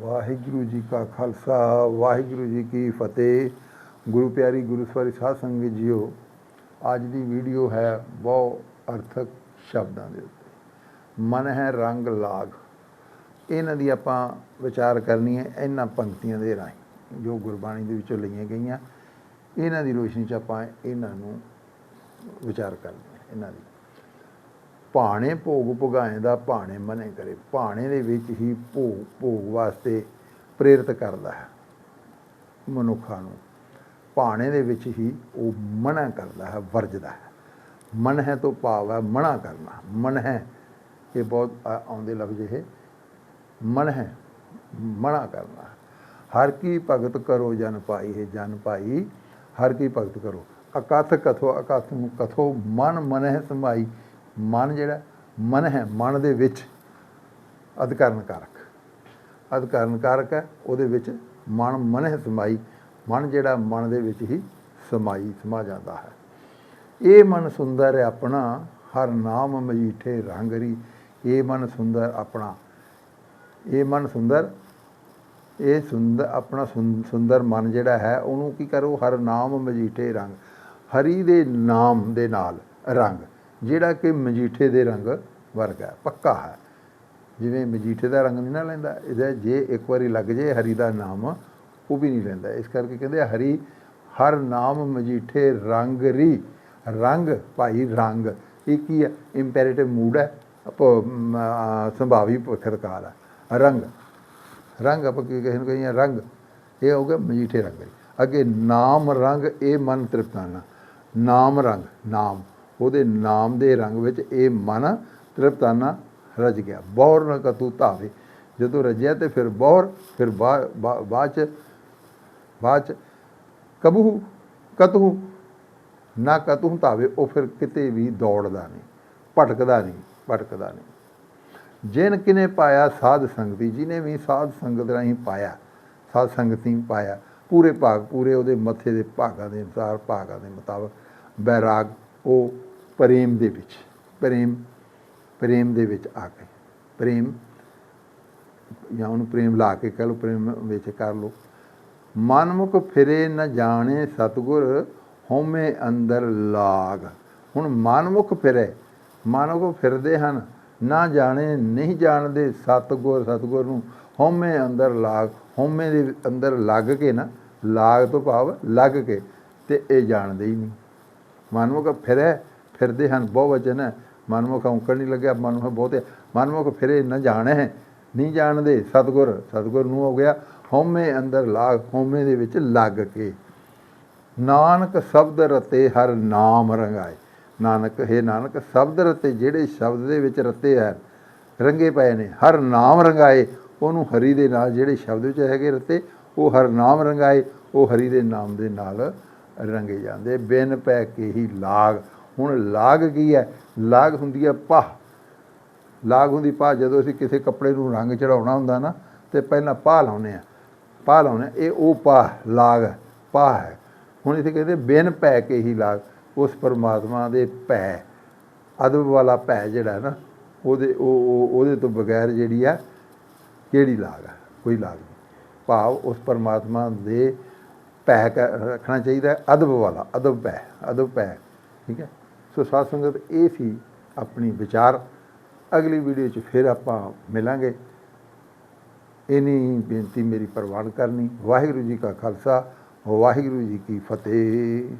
ਵਾਹਿਗੁਰੂ ਜੀ ਕਾ ਖਾਲਸਾ, ਵਾਹਿਗੁਰੂ ਜੀ ਕੀ ਫਤਿਹ। ਗੁਰੂ ਪਿਆਰੀ ਗੁਰੂ ਸਵਾਰੀ ਸਾਧ ਸੰਗਤ ਜੀਓ, ਅੱਜ ਦੀ ਵੀਡੀਓ ਹੈ ਬਹੁ ਅਰਥਕ ਸ਼ਬਦਾਂ ਦੇ ਉੱਤੇ। ਮਨ ਹੈ ਰੰਗ ਲਾਗ। ਇਹਨਾਂ ਦੀ ਆਪਾਂ ਵਿਚਾਰ ਕਰਨੀ ਹੈ ਇਹਨਾਂ ਪੰਕਤੀਆਂ ਦੇ ਰਾਹੀਂ, ਜੋ ਗੁਰਬਾਣੀ ਦੇ ਵਿੱਚੋਂ ਲਈਆਂ ਗਈਆਂ। ਇਹਨਾਂ ਦੀ ਰੋਸ਼ਨੀ 'ਚ ਆਪਾਂ ਇਹਨਾਂ ਨੂੰ ਵਿਚਾਰ ਕਰਦੇ ਹਾਂ, ਇਹਨਾਂ ਦੀ। ਭਾਣੇ ਭੋਗ ਭੁਗਾਏ ਦਾ ਭਾਣੇ ਮਨੇ ਕਰੇ। ਭਾਣੇ ਦੇ ਵਿੱਚ ਹੀ ਭੋਗ ਭੋਗ ਵਾਸਤੇ ਪ੍ਰੇਰਿਤ ਕਰਦਾ ਹੈ ਮਨੁੱਖਾਂ ਨੂੰ। ਭਾਣੇ ਦੇ ਵਿੱਚ ਹੀ ਉਹ ਮਨਾ ਕਰਦਾ ਹੈ, ਵਰਜਦਾ ਹੈ। ਮਨ ਹੈ ਤੋਂ ਭਾਵ ਹੈ ਮਨਾ ਕਰਨਾ। ਮਨ ਹੈ, ਇਹ ਬਹੁਤ ਆ- ਆਉਂਦੇ ਲਫ਼ਜ਼ ਇਹ। ਮਨ ਹੈ, ਮਨਾ ਕਰਨਾ। ਹਰ ਕੀ ਭਗਤ ਕਰੋ ਜਨ ਪਾਈ ਹੈ, ਜਨ ਪਾਈ ਹਰ ਕੀ ਭਗਤ ਕਰੋ। ਅਕਥ ਕਥੋ, ਅਕਥ ਨੂੰ ਕਥੋ, ਮਨ ਮਨਹਿ ਹੈ ਸਮਾਈ। ਮਨ ਜਿਹੜਾ, ਮਨ ਹੈ, ਮਨ ਦੇ ਵਿੱਚ ਅਧਿਕਰਨ ਕਾਰਕ ਅਧਿਕਰਨ ਕਾਰਕ ਹੈ, ਉਹਦੇ ਵਿੱਚ ਮਨ ਮਨ ਹੈ ਸਮਾਈ। ਮਨ ਜਿਹੜਾ, ਮਨ ਦੇ ਵਿੱਚ ਹੀ ਸਮਾਈ, ਸਮਾ ਜਾਂਦਾ ਹੈ। ਇਹ ਮਨ ਸੁੰਦਰ ਹੈ ਆਪਣਾ, ਹਰ ਨਾਮ ਮਜੀਠੇ ਰੰਗਰੀ ਇਹ ਮਨ ਸੁੰਦਰ ਆਪਣਾ। ਇਹ ਮਨ ਸੁੰਦਰ, ਇਹ ਸੁੰਦਰ ਆਪਣਾ ਸੁੰ- ਸੁੰਦਰ ਮਨ ਜਿਹੜਾ ਹੈ, ਉਹਨੂੰ ਕੀ ਕਰੋ? ਹਰ ਨਾਮ ਮਜੀਠੇ ਰੰਗ। ਹਰੀ ਦੇ ਨਾਮ ਦੇ ਨਾਲ ਰੰਗ। ਜਿਹੜਾ ਕਿ ਮਜੀਠੇ ਦੇ ਰੰਗ ਵਰਗਾ ਪੱਕਾ ਹੈ। ਜਿਵੇਂ ਮਜੀਠੇ ਦਾ ਰੰਗ ਨਹੀਂ ਨਾ ਲੈਂਦਾ, ਇਹਦਾ ਜੇ ਇੱਕ ਵਾਰੀ ਲੱਗ ਜੇ ਹਰੀ ਦਾ ਨਾਮ, ਉਹ ਵੀ ਨਹੀਂ ਲੈਂਦਾ। ਇਸ ਕਰਕੇ ਕਹਿੰਦੇ ਹਰੀ, ਹਰ ਨਾਮ ਮਜੀਠੇ ਰੰਗ ਰੀ। ਰੰਗ, ਭਾਈ ਰੰਗ, ਇਹ ਕੀ ਹੈ? ਇੰਪੈਰੇਟਿਵ ਮੂਡ ਹੈ ਸੰਭਾਵੀ ਭਖਰਕਾਲ ਹੈ। ਰੰਗ ਰੰਗ ਆਪਾਂ ਕੀ ਕਹਿੰਦੇ ਕਹੀਏ, ਰੰਗ, ਇਹ ਹੋ ਗਿਆ ਮਜੀਠੇ ਰੰਗ ਅੱਗੇ ਨਾਮ ਰੰਗ, ਇਹ ਮਨ ਤ੍ਰਿਪਤਾਨਾ ਨਾਮ ਰੰਗ, ਨਾਮ। ਉਹਦੇ ਨਾਮ ਦੇ ਰੰਗ ਵਿੱਚ ਇਹ ਮਨ ਤ੍ਰਿਪਤਾਨਾ ਰਜ ਗਿਆ। ਬੌਰ ਨਾ ਕਤੂ ਧਾਵੇ। ਜਦੋਂ ਰਜਿਆ ਤੇ ਫਿਰ ਬੌਰ ਫਿਰ ਬਾ- ਬਾ- ਬਾਅਦ ਚ ਬਾਅਦ ਚ ਕਬੂ ਕਤੂ ਨਾ ਕਤੂ ਧਾਵੇ, ਉਹ ਫਿਰ ਕਿਤੇ ਵੀ ਦੌੜਦਾ ਨਹੀਂ, ਭਟਕਦਾ ਨਹੀਂ ਭਟਕਦਾ ਨਹੀਂ। ਜਿਨ ਕਿਨੇ ਪਾਇਆ ਸਾਧ ਸੰਗਤੀ, ਜਿਨੇ ਵੀ ਸਾਧ ਸੰਗਤ ਰਾਹੀਂ ਪਾਇਆ, ਸਾਧ ਸੰਗਤੀ ਪਾਇਆ, ਪੂਰੇ ਭਾਗ, ਪੂਰੇ ਉਹਦੇ ਮੱਥੇ ਦੇ ਭਾਗਾਂ ਦੇ ਅਨੁਸਾਰ, ਭਾਗਾਂ ਦੇ ਮੁਤਾਬਕ ਬੈਰਾਗ, ਉਹ ਪ੍ਰੇਮ ਦੇ ਵਿੱਚ, ਪ੍ਰੇਮ ਪ੍ਰੇਮ ਦੇ ਵਿੱਚ ਆ ਕੇ ਪ੍ਰੇਮ, ਜਾਂ ਉਹਨੂੰ ਪ੍ਰੇਮ ਲਾ ਕੇ ਕਹ ਲਓ, ਪ੍ਰੇਮ ਵਿੱਚ ਕਰ ਲਓ। ਮਨਮੁਖ ਫਿਰੇ ਨਾ ਜਾਣੇ ਸਤਗੁਰ, ਹਉਮੈ ਅੰਦਰ ਲਾਗ। ਹੁਣ ਮਨਮੁਖ ਫਿਰੇ, ਮਨਮੁਖ ਫਿਰਦੇ ਹਨ, ਨਾ ਜਾਣੇ, ਨਹੀਂ ਜਾਣਦੇ ਸਤਗੁਰ ਸਤਗੁਰ ਨੂੰ ਹਉਮੈ ਅੰਦਰ ਲਾਗ, ਹਉਮੈ ਦੇ ਅੰਦਰ ਲੱਗ ਕੇ ਨਾ, ਲਾਗ ਤੋਂ ਭਾਵ ਲੱਗ ਕੇ, ਤੇ ਇਹ ਜਾਣਦੇ ਹੀ ਨਹੀਂ। ਮਨਮੁਖ ਫਿਰੇ ਫਿਰਦੇ ਹਨ, ਬਹੁ ਵਚਨ ਹੈ। ਮਨਮੁਖ ਔਂਕੜ ਨਹੀਂ ਲੱਗਿਆ, ਮਨਮੁਖ ਬਹੁਤੇ ਮਨਮੁਖ ਫਿਰੇ ਨਾ ਜਾਣੇ, ਨਹੀਂ ਜਾਣਦੇ ਸਤਗੁਰ ਸਤਗੁਰ ਨੂੰ ਹੋ ਗਿਆ ਹਉਮੈ ਅੰਦਰ ਲਾਗ, ਹਉਮੈ ਦੇ ਵਿੱਚ ਲੱਗ ਕੇ। ਨਾਨਕ ਸ਼ਬਦ ਰਤੇ ਹਰ ਨਾਮ ਰੰਗਾਏ। ਨਾਨਕ, ਹੈ ਨਾਨਕ, ਸ਼ਬਦ ਰਤੇ ਜਿਹੜੇ ਸ਼ਬਦ ਦੇ ਵਿੱਚ ਰਤੇ ਹੈ, ਰੰਗੇ ਪਏ ਨੇ, ਹਰ ਨਾਮ ਰੰਗਾਏ। ਉਹਨੂੰ ਹਰੀ ਦੇ ਨਾਲ ਜਿਹੜੇ ਸ਼ਬਦ ਵਿੱਚ ਹੈਗੇ ਰਤੇ, ਉਹ ਹਰ ਨਾਮ ਰੰਗਾਏ। ਉਹ ਹਰੀ ਦੇ ਨਾਮ ਦੇ ਨਾਲ ਰੰਗੇ ਜਾਂਦੇ। ਬਿਨ ਪੈ ਕੇ ਹੀ ਲਾਗ ਹੁਣ ਲਾਗ ਕੀ ਹੈ? ਲਾਗ ਹੁੰਦੀ ਹੈ ਪਾਹ ਲਾਗ ਹੁੰਦੀ ਪਾਹ ਜਦੋਂ ਅਸੀਂ ਕਿਸੇ ਕੱਪੜੇ ਨੂੰ ਰੰਗ ਚੜਾਉਣਾ ਹੁੰਦਾ ਨਾ ਤੇ ਪਹਿਲਾਂ ਪਾਹ ਲਾਉਨੇ ਆ ਪਾਹ ਲਾਉਨੇ ਆ। ਇਹ ਉਹ ਪਾਹ ਲਾਗ ਹੈ, ਪਾਹ ਹੈ। ਹੁਣ ਇਥੇ ਕਹਿੰਦੇ ਬਿਨ ਪੈ ਕੇ ਹੀ ਲਾਗ ਉਸ ਪਰਮਾਤਮਾ ਦੇ ਭੈ ਅਦਬ ਵਾਲਾ ਭੈ ਜਿਹੜਾ ਨਾ ਉਹਦੇ ਉਹ ਉਹਦੇ ਤੋਂ ਬਗੈਰ ਜਿਹੜੀ ਆ ਕਿਹੜੀ ਲਾਗ ਹੈ ਕੋਈ ਲਾਗ ਨਹੀਂ। ਭਾਵ ਉਸ ਪਰਮਾਤਮਾ ਦੇ ਭੈ ਕ- ਰੱਖਣਾ ਚਾਹੀਦਾ ਅਦਬ ਵਾਲਾ ਅਦਬ ਭੈ ਅਦਬ ਭੈ ਠੀਕ ਹੈ? ਸੋ ਸਾਧ ਸੰਗਤ, ਇਹ ਸੀ ਆਪਣੀ ਵਿਚਾਰ। ਅਗਲੀ ਵੀਡੀਓ 'ਚ ਫਿਰ ਆਪਾਂ ਮਿਲਾਂਗੇ। ਇਨੀ ਬੇਨਤੀ ਮੇਰੀ ਪ੍ਰਵਾਨ ਕਰਨੀ। ਵਾਹਿਗੁਰੂ ਜੀ ਕਾ ਖਾਲਸਾ, ਵਾਹਿਗੁਰੂ ਜੀ ਕੀ ਫਤਿਹ।